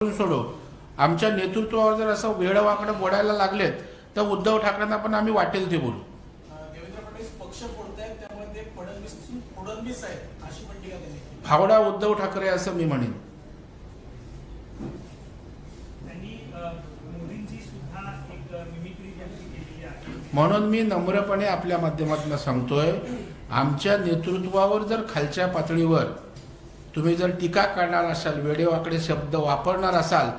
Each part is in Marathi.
सोडू. आमच्या नेतृत्वावर जर असं वेळवाकडं बोलायला लागलेत तर उद्धव ठाकरेंना पण आम्ही वाटेल ते बोलू. देवेंद्र फडणवीस पक्ष फोडतायत त्यामुळे ते फडणवीस फडणवीस आहेत अशी पण टीका त्यांनी केली. फावडा उद्धव ठाकरे असं मी म्हणेन. त्यांनी अ, मोदींची सुद्धा एक मिमिक्री त्यांनी केलेली आहे. म्हणून मी नम्रपणे आपल्या माध्यमातून सांगतोय आमच्या नेतृत्वावर जर खालच्या पातळीवर तुम्ही जर टीका करणार असाल वेडेवाकडे शब्द वापरणार असाल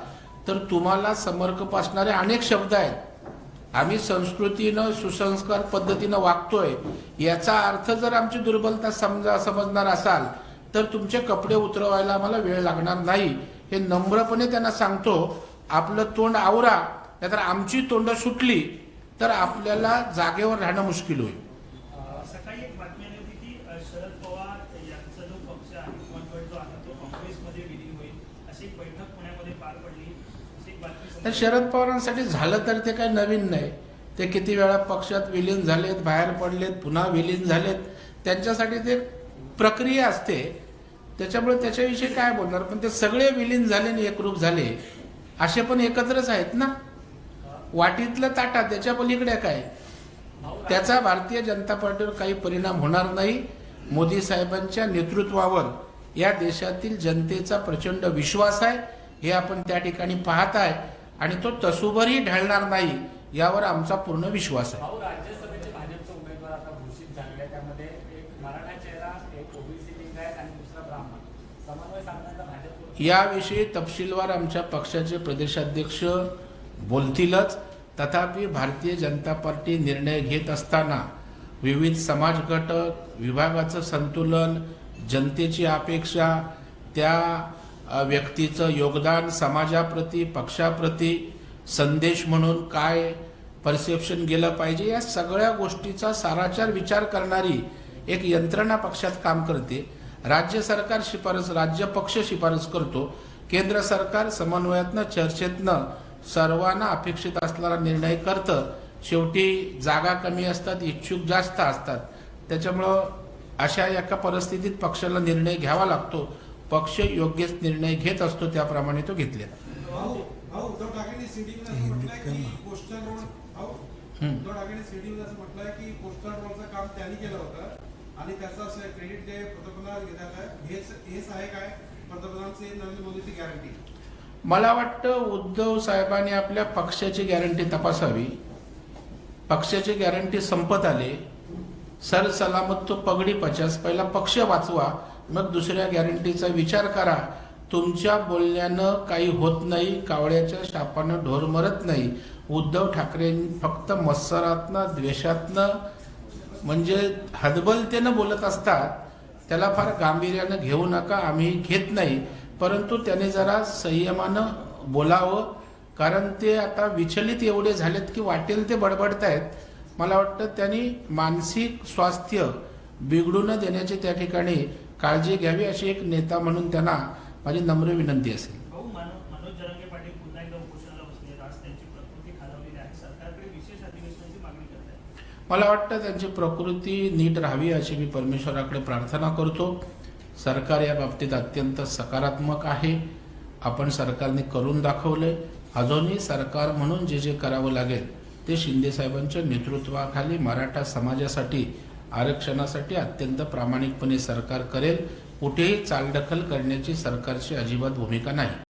तर तुम्हाला समर्क असणारे अनेक शब्द आहेत. आम्ही संस्कृतीनं सुसंस्कार पद्धतीनं वागतोय याचा अर्थ जर आमची दुर्बलता समजा समजणार असाल तर तुमचे कपडे उतरवायला आम्हाला वेळ लागणार नाही. हे नम्रपणे त्यांना सांगतो आपलं तोंड आवरा नाहीतर आमची तोंड सुटली तर आपल्याला जागेवर राहणं मुश्किल होईल. शरद पवार यांचा जो पक्ष आहे किंवा जो आहे तो काँग्रेसमध्ये विलीन होईल अशी एक बैठक पुण्यामध्ये पार पडली. अशी बातमी तर शरद पवारांसाठी झालं तर ते काही नवीन नाही. ते किती वेळा पक्षात विलीन झालेत बाहेर पडलेत पुन्हा विलीन झालेत त्यांच्यासाठी ते प्रक्रिया असते. त्याच्यामुळे त्याच्याविषयी काय बोलणार? पण ते सगळे विलीन झाले आणि एकरूप झाले. असे पण एकत्रच आहेत ना? वाटीतलं ताटा त्याच्या पलीकडे काय? त्याचा भारतीय जनता पार्टीवर काही परिणाम होणार नाही. मोदी साहेबांच्या नेतृत्वावर या देशातील जनतेचा प्रचंड विश्वास आहे हे आपण त्या ठिकाणी पाहत आहे आणि तो तसूभरही ढळणार नाही यावर आमचा पूर्ण विश्वास आहे. याविषयी तपशीलवार आमच्या पक्षाचे प्रदेशाध्यक्ष बोलतीलच. तथापि भारतीय जनता पार्टी निर्णय घेत असताना विविध समाज घटक विभागाचं संतुलन जनतेची अपेक्षा त्या व्यक्तीचं योगदान समाजाप्रती पक्षाप्रती संदेश म्हणून काय परसेप्शन गेलं पाहिजे या सगळ्या गोष्टीचा साराचार विचार करणारी एक यंत्रणा पक्षात काम करते. राज्य सरकार शिफारस राज्य पक्ष शिफारस करतो. केंद्र सरकार समन्वयातनं चर्चेतनं सर्वांना अपेक्षित असणारा निर्णय करतं. शेवटी जागा कमी असतात इच्छुक जास्त असतात. त्याच्यामुळं अशा एका परिस्थितीत पक्षाला निर्णय घ्यावा लागतो. पक्ष योग्यच निर्णय घेत असतो त्याप्रमाणे तो घेतलेला. आणि त्याचं क्रेडिट जे पंतप्रधान आहे हेच हेच आहे काय? पंतप्रधानांची नरेंद्र मोदीची गॅरंटी मला वाटतं उद्धव साहेबांनी आपल्या पक्षाची गॅरंटी तपासावी. पक्षाची गॅरंटी संपत आले सर सलामत तो पगडी पचास पहिला पक्ष वाचवा मग दुसऱ्या गॅरंटीचा विचार करा. तुमच्या बोलण्यानं काही होत नाही कावळ्याच्या शापानं ढोर मरत नाही. उद्धव ठाकरे फक्त मत्सरातनं द्वेषातनं म्हणजे हदबलतेनं बोलत असतात. त्याला फार गांभीर्यानं घेऊ नका आम्ही घेत नाही. परंतु त्याने जरा संयमानं बोलावं कारण ते आता विचलित एवढे झालेत की वाटेल ते बडबडत आहेत मला वाटतं त्यांनी मानसिक स्वास्थ्य बिघडू न देण्याची त्या ठिकाणी काळजी घ्यावी अशी एक नेता म्हणून त्यांना माझी नम्र विनंती असेल. मला वाटतं त्यांची प्रकृती नीट राहावी अशी मी परमेश्वराकडे प्रार्थना करतो. सरकार या बाबतीत अत्यंत सकारात्मक आहे. आपण सरकारने करून दाखवले अजूनही सरकार म्हणून जे जे करावं लागेल ते शिंदेसाहेबांच्या नेतृत्वाखाली मराठा समाजासाठी आरक्षणासाठी अत्यंत प्रामाणिकपणे सरकार करेल. कुठेही चालढकल करण्याची सरकारची अजिबात भूमिका नाही.